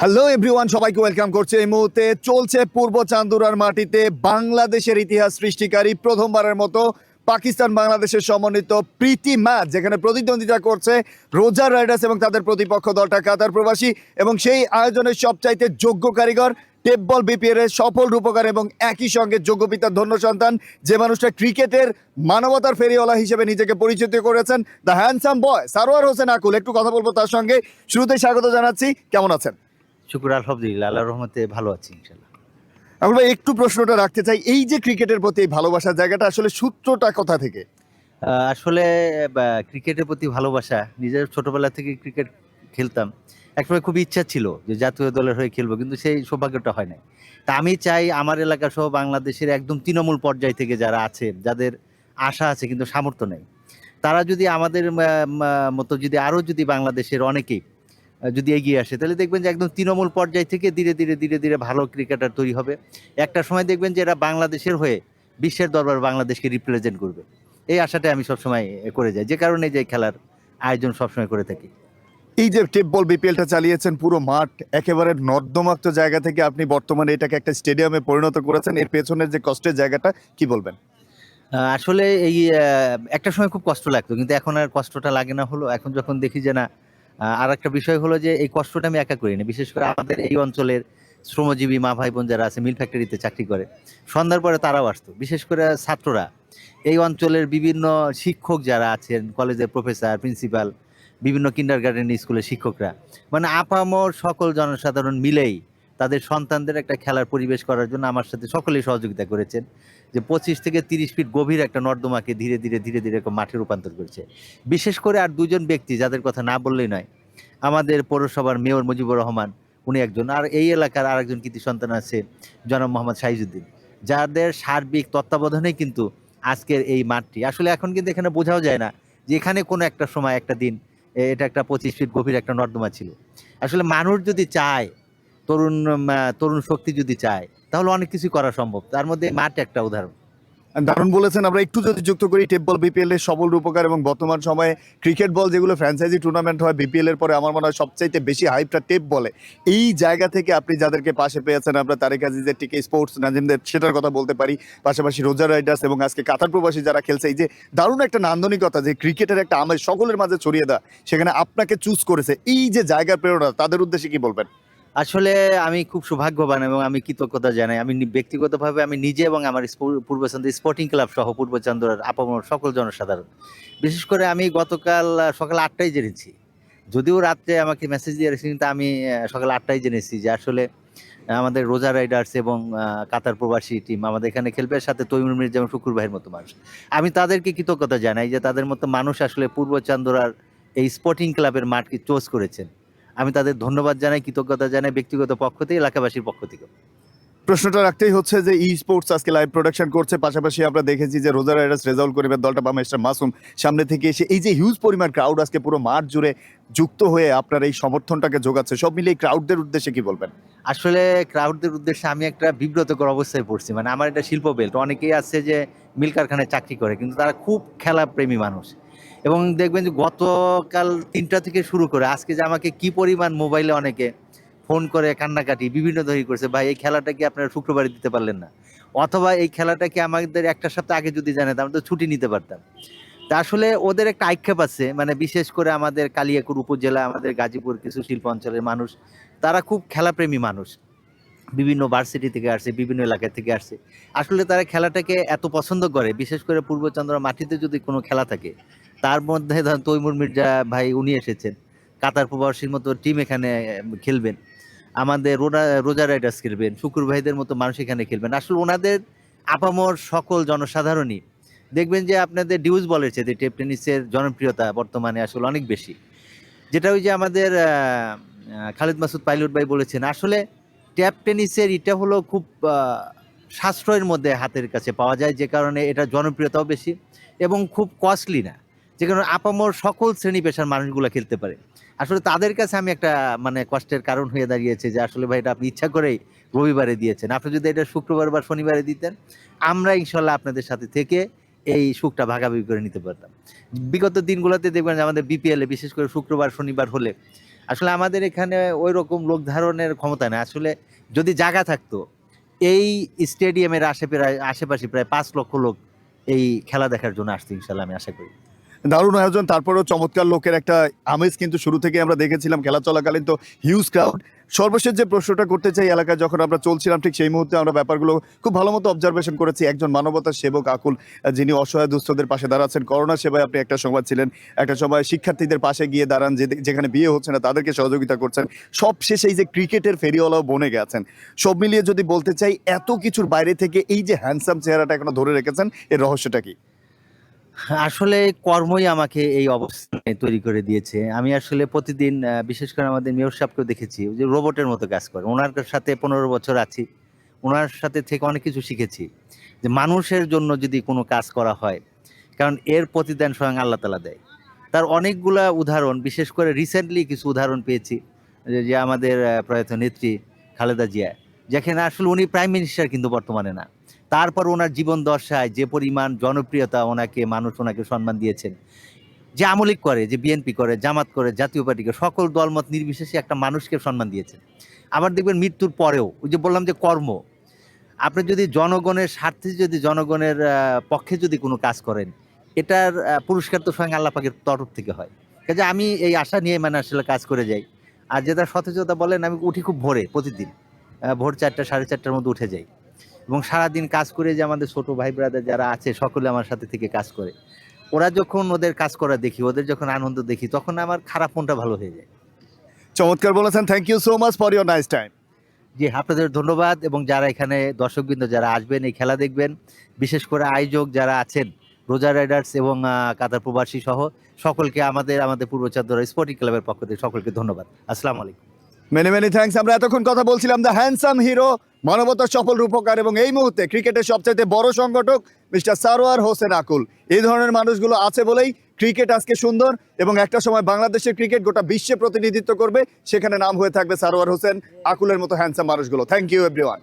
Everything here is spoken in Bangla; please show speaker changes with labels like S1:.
S1: হ্যালো এভরিওয়ান সবাইকে ওয়েলকাম করছে এই মুহূর্তে। চলছে পূর্ব চান্দুরার মাটিতে বাংলাদেশের ইতিহাস সৃষ্টিকারী প্রথমবারের মতো পাকিস্তান বাংলাদেশের সমন্বিত প্রীতি ম্যাচ, যেখানে প্রতিদ্বন্দ্বিতা করছে রোজার রাইডার্স এবং তাদের প্রতিপক্ষ দলটা কাতার প্রবাসী এবং সেই আয়োজনের সবচাইতে যোগ্য কারিগর টেপ বল বিপিএল এর সফল রূপকার এবং একই সঙ্গে যোগ্য পিতার ধন্য সন্তান যে মানুষটা ক্রিকেটের মানবতার ফেরিওয়ালা হিসেবে নিজেকে পরিচিত করেছেন the handsome boy Sarwar Hossain Akul. একটু কথা বলব তার সঙ্গে। শুরুতে স্বাগত জানাচ্ছি। কেমন আছেন?
S2: শুকুর আলহামদুলিল্লাহ আল্লাহর রহমতে ভালো আছি ইনশাল্লাহ
S1: আমরা একটু প্রশ্নটা রাখতে চাই। এই যে ক্রিকেটের প্রতি এই ভালোবাসার জায়গাটা আসলে সূত্রটা কোথা থেকে?
S2: আসলে ক্রিকেটের প্রতি ভালোবাসা নিজের ছোটবেলা থেকে ক্রিকেট খেলতাম। একসময় খুব ইচ্ছা ছিল যে জাতীয় দলের হয়ে খেলব, কিন্তু সেই সৌভাগ্যটা হয় নাই। তা আমি চাই আমার এলাকা সহ বাংলাদেশের একদম তৃণমূল পর্যায় থেকে যারা আছে যাদের আশা আছে কিন্তু সামর্থ্য নেই, তারা যদি আমাদের মতো যদি আরও যদি বাংলাদেশের অনেকেই যদি এগিয়ে আসে, তাহলে দেখবেন যে একদম তৃণমূল পর্যায় থেকে ধীরে ধীরে ধীরে ধীরে ভালো ক্রিকেটার তৈরি হবে। একটা সময় দেখবেন যে এরা বাংলাদেশের হয়ে বিশ্বের দরবার বাংলাদেশকে রিপ্রেজেন্ট করবে। এই আশাটাই আমি সবসময় করে যাই, যে কারণে যে খেলার আয়োজন সবসময় করে থাকি।
S1: এই যে টেপ বল বিপিএলটা চালিয়েছেন পুরো মাঠ, একেবারে নর্দমাক্ত জায়গা থেকে আপনি বর্তমানে এটাকে একটা স্টেডিয়ামে পরিণত করেছেন, এর পেছনের যে কষ্টের জায়গাটা, কি বলবেন?
S2: আসলে এই একটা সময় খুব কষ্ট লাগতো, কিন্তু এখন আর কষ্টটা লাগে না হলো। এখন যখন দেখি যে না আর একটা বিষয় হলো যে এই কষ্টটা আমি একা করি না বিশেষ করে আমাদের এই অঞ্চলের শ্রমজীবী মা ভাই বোন যারা আছে, মিল ফ্যাক্টরিতে চাকরি করে, সন্ধ্যার পরে তারাও আসতো। বিশেষ করে ছাত্ররা, এই অঞ্চলের বিভিন্ন শিক্ষক যারা আছেন, কলেজের প্রফেসর, প্রিন্সিপাল বিভিন্ন কিন্ডার গার্ডেন স্কুলের শিক্ষকরা। মানে আপামর সকল জনসাধারণ মিলেই তাদের সন্তানদের একটা খেলার পরিবেশ করার জন্য আমার সাথে সকলেই সহযোগিতা করেছেন। যে পঁচিশ থেকে তিরিশ ফিট গভীর একটা নর্দমাকে ধীরে ধীরে ধীরে ধীরে মাঠে রূপান্তর করেছে। বিশেষ করে আর দুজন ব্যক্তি, যাদের কথা না বললেই নয়, আমাদের পৌরসভার মেয়র মুজিবুর রহমান, উনি একজন। আর এই এলাকার আরেকজন কৃতি সন্তান আছে, জনাব মোহাম্মদ শাহিজুদ্দিন যাদের সার্বিক তত্ত্বাবধানে কিন্তু আজকের এই মাঠটি। আসলে এখন কিন্তু এখানে বোঝাও যায় না যে এখানে কোনো একটা সময়, একটা দিন এটা একটা পঁচিশ ফিট গভীর একটা নর্দমা ছিল। আসলে মানুষ যদি চায়, তরুণ তরুণ শক্তি যদি চায়, তাহলে অনেক কিছু করা সম্ভব। তার মধ্যে মাঠ একটা উদাহরণ।
S1: দারুণ বলেছেন। আমরা একটু যদি যুক্ত করি, টেপ বল বিপিএল এর সবল রূপকার এবং বর্তমান সময়ে ক্রিকেট বল যেগুলো ফ্র্যাঞ্চাইজি টুর্নামেন্ট হয় বিপিএল এর পরে আমার মনে হয় সবচাইতে বেশি হাইপটা টেপ বলে। এই জায়গা থেকে আপনি যাদেরকে পাশে পেয়েছেন, আমরা তারেক আজিজের টিকে স্পোর্টস নাজিমদের সেটার কথা বলতে পারি। পাশাপাশি রোজার রাইডার্স এবং আজকে কাতার প্রবাসী যারা খেলছে, এই যে দারুণ একটা নান্দনিকতা যে ক্রিকেটের একটা আমেজ সকলের মাঝে ছড়িয়ে দেওয়া, সেখানে আপনাকে চুজ করেছে। এই যে জায়গার প্রেরণা, তাদের উদ্দেশ্যে কি বলবেন?
S2: আসলে আমি খুব সৌভাগ্যবান এবং আমি কৃতজ্ঞতা জানাই। আমি ব্যক্তিগতভাবে আমি নিজে এবং আমার পূর্বচন্দ্র স্পোর্টিং ক্লাব সহ পূর্বচন্দ্রের আপামর সকল জনসাধারণ। বিশেষ করে আমি গতকাল সকাল আটটায় জেনেছি। যদিও রাত্রে আমাকে মেসেজ দিয়ে রেখেছি কিন্তু আমি সকাল আটটায় জেনেছি যে আসলে আমাদের রোজা রাইডার্স এবং কাতার প্রবাসী টিম আমাদের এখানে খেলবে, সাথে তৈমুর মির্জা যেমন শুকুর ভাইয়ের মতো মানুষ। আমি তাদেরকে কৃতজ্ঞতা জানাই যে তাদের মতো মানুষ আসলে পূর্বচন্দ্রার এই স্পোর্টিং ক্লাবের মাঠকে চোজ করেছেন। আমি তাদের ধন্যবাদ জানাই কৃতজ্ঞতা জানাই ব্যক্তিগত পক্ষ থেকে এলাকাবাসীর পক্ষ থেকে।
S1: প্রশ্নটা রাখতেই হচ্ছে যে ই স্পোর্টস আজকে লাইভ প্রোডাকশন করছে পাশাপাশি আমরা দেখেছি যে রোজার রাইডার্স রেজাউল করিমের দলটা বা মিস্টার মাসুম। সামনে থেকে এসে এই যে হিউজ পরিমাণ ক্রাউড আজকে পুরো মাঠ জুড়ে যুক্ত হয়ে আপনার এই সমর্থনটাকে যোগাচ্ছে সব মিলিয়ে ক্রাউডদের উদ্দেশ্যে কি বলবেন?
S2: আসলে ক্রাউডদের উদ্দেশ্যে আমি একটা বিব্রতকর অবস্থায় পড়ছি মানে আমার এটা শিল্প বেল্ট অনেকেই আছে যে মিল কারখানায় চাকরি করে কিন্তু তারা খুব খেলা প্রেমী মানুষ। এবং দেখবেন যে গতকাল তিনটা থেকে শুরু করে, আজকে যে আমাকে কি পরিমাণ মোবাইলে অনেকে ফোন করে কান্নাকাটি, বিভিন্ন ধরি করছে, ভাই, এই খেলাটা কি আপনারা শুক্রবারে দিতে পারলেন না? অথবা, এই খেলাটা কি আমাদের একটা সপ্তাহ আগে যদি জানাতাম আমরা তো ছুটি নিতে পারতাম। তা আসলে ওদের একটা আক্ষেপ আছে মানে বিশেষ করে আমাদের কালিয়াকুর উপজেলা, আমাদের গাজীপুর কিছু শিল্প অঞ্চলের মানুষ, তারা খুব খেলাপ্রেমী মানুষ। বিভিন্ন ভার্সিটি থেকে আসছে, বিভিন্ন এলাকা থেকে আসছে। আসলে তারা খেলাটাকে এত পছন্দ করে, বিশেষ করে পূর্বচন্দ্র মাটিতে যদি কোনো খেলা থাকে তার মধ্যে ধরেন তৈমুর মির্জা ভাই উনি এসেছেন। কাতার প্রবাসীর মতো টিম এখানে খেলবেন। আমাদের রোজা রোজা রাইডার্স খেলবেন, শুকুর ভাইদের মতো মানুষ এখানে খেলবেন। আসলে ওনাদের আপামর সকল জনসাধারণই। দেখবেন যে আপনাদের ডিউজ বলের চেয়ে টেপ টেনিসের জনপ্রিয়তা বর্তমানে আসলে অনেক বেশি। যেটা ওই যে আমাদের খালিদ মাসুদ পাইলট ভাই বলেছেন, আসলে ট্যাপ টেনিসের এটা হলো খুব সাশ্রয়ের মধ্যে হাতের কাছে পাওয়া যায়, যে কারণে এটা জনপ্রিয়তাও বেশি এবং খুব কস্টলি না। যে কারণে আপামর সকল শ্রেণি পেশার মানুষগুলো খেলতে পারে। আসলে তাদের কাছে আমি একটা মানে কষ্টের কারণ হয়ে দাঁড়িয়েছে যে, আসলে ভাই এটা আপনি ইচ্ছা করেই রবিবারে দিয়েছেন। আপনি যদি এটা শুক্রবার বা শনিবারে দিতেন, আমরা ইনশাল্লাহ আপনাদের সাথে থেকে এই সুখটা ভাগাভাগি করে নিতে পারতাম। বিগত দিনগুলোতে দেখবেন আমাদের বিপিএলে বিশেষ করে শুক্রবার, শনিবার হলে আসলে আমাদের এখানে ওই রকম লোক ধারণের ক্ষমতা নেই। আসলে যদি জায়গা থাকতো, এই স্টেডিয়ামের আশেপাশে আশেপাশে প্রায় পাঁচ লক্ষ লোক এই খেলা দেখার জন্য আসছে ইনশাল্লাহ আমি আশা করি।
S1: দারুণ আয়োজন, তারপরেও চমৎকার লোকের একটা আমেজ কিন্তু শুরু থেকে আমরা দেখেছিলাম খেলা চলাকালীন, তো হিউজ ক্রাউড সর্বশেষ যে প্রশ্নটা করতে চাই এলাকায় যখন আমরা চলছিলাম, ঠিক সেই মুহূর্তে আমরা ব্যাপারগুলো খুব ভালো মতো অবজারভেশন করেছি। একজন মানবতার সেবক আকুল, যিনি অসহায় দুস্থদের পাশে দাঁড়াচ্ছেন। করোনা সেবায় আপনি একটা সময় ছিলেন, একটা সময় শিক্ষার্থীদের পাশে গিয়ে দাঁড়ান, যে- যেখানে বিয়ে হচ্ছে না, তাদেরকে সহযোগিতা করছেন। সব শেষে এই যে ক্রিকেটের ফেরিওয়ালাও বনে গেছেন সব মিলিয়ে যদি বলতে চাই, এত কিছুর বাইরে থেকে এই যে হ্যান্ডসাম চেহারাটা এখনও ধরে রেখেছেন, এর রহস্যটা কি?
S2: আসলে কর্মই আমাকে এই অবস্থানে তৈরি করে দিয়েছে। আমি আসলে প্রতিদিন বিশেষ করে আমাদের মেয়র সাহেবকেও দেখেছি যে রোবটের মতো কাজ করে। ওনার সাথে পনেরো বছর আছি, ওনার সাথে থেকে অনেক কিছু শিখেছি। যে মানুষের জন্য যদি কোনো কাজ করা হয়, কারণ এর প্রতিদান স্বয়ং আল্লাহ তালা দেয়। তার অনেকগুলা উদাহরণ, বিশেষ করে রিসেন্টলি কিছু উদাহরণ পেয়েছি, যে আমাদের প্রয়াত নেত্রী খালেদা জিয়া, যেখানে আসলে উনি প্রাইম মিনিস্টার কিন্তু বর্তমানে না। তারপর ওনার জীবন দশায় যে পরিমাণ জনপ্রিয়তা ওনাকে, মানুষ ওনাকে সম্মান দিয়েছেন, যে আমলিক করে, যে বিএনপি করে, জামাত করে, জাতীয় পার্টি করে, সকল দলমত নির্বিশেষে একটা মানুষকে সম্মান দিয়েছেন। আবার দেখবেন মৃত্যুর পরেও, ওই যে বললাম যে কর্ম, আপনি যদি জনগণের স্বার্থে যদি জনগণের পক্ষে যদি কোনো কাজ করেন, এটার পুরস্কার তো স্বয়ং আল্লাহ পাকের তরফ থেকে হয়। কাজে আমি এই আশা নিয়ে মানে আসলে কাজ করে যাই। আর যেটা সতেজতা বলেন, আমি উঠি খুব ভোরে প্রতিদিন ভোর চারটা, সাড়ে চারটার মধ্যে উঠে যাই। এবং সারাদিন কাজ করে যে আমাদের ছোট ভাই ব্রাদার যারা আছে সকলে আমার সাথে থেকে কাজ করে। ওরা যখন ওদের কাজ করা দেখি ওদের যখন আনন্দ দেখি তখন আমার খারাপ মনটা ভালো হয়ে যায়।
S1: চমৎকার বলেছেন thank you so much for your nice time
S2: ji আপনাদের ধন্যবাদ এবং যারা এখানে দর্শকবৃন্দ যারা আসবেন এই খেলা দেখবেন বিশেষ করে আয়োজক যারা আছেন রোজা রাইডার্স এবং কাতার প্রবাসী সহ সকলকে আমাদের আমাদের পূর্ব চাঁদরা স্পোর্টিং ক্লাবের পক্ষ থেকে সকলকে ধন্যবাদ। আসসালামু আলাইকুম।
S1: মেনি মেনি থ্যাংকস আমরা এতক্ষণ কথা বলছিলাম দ্য হ্যান্ডসাম হিরো মানবতার সফল রূপকার এবং এই মুহূর্তে ক্রিকেটের সবচাইতে বড় সংগঠক মিস্টার সারোয়ার হোসেন আকুল। এই ধরনের মানুষগুলো আছে বলেই ক্রিকেট আজকে সুন্দর এবং একটা সময় বাংলাদেশের ক্রিকেট গোটা বিশ্বে প্রতিনিধিত্ব করবে, সেখানে নাম হয়ে থাকবে সারোয়ার হোসেন আকুলের মতো হ্যান্ডসাম মানুষগুলো। Thank you everyone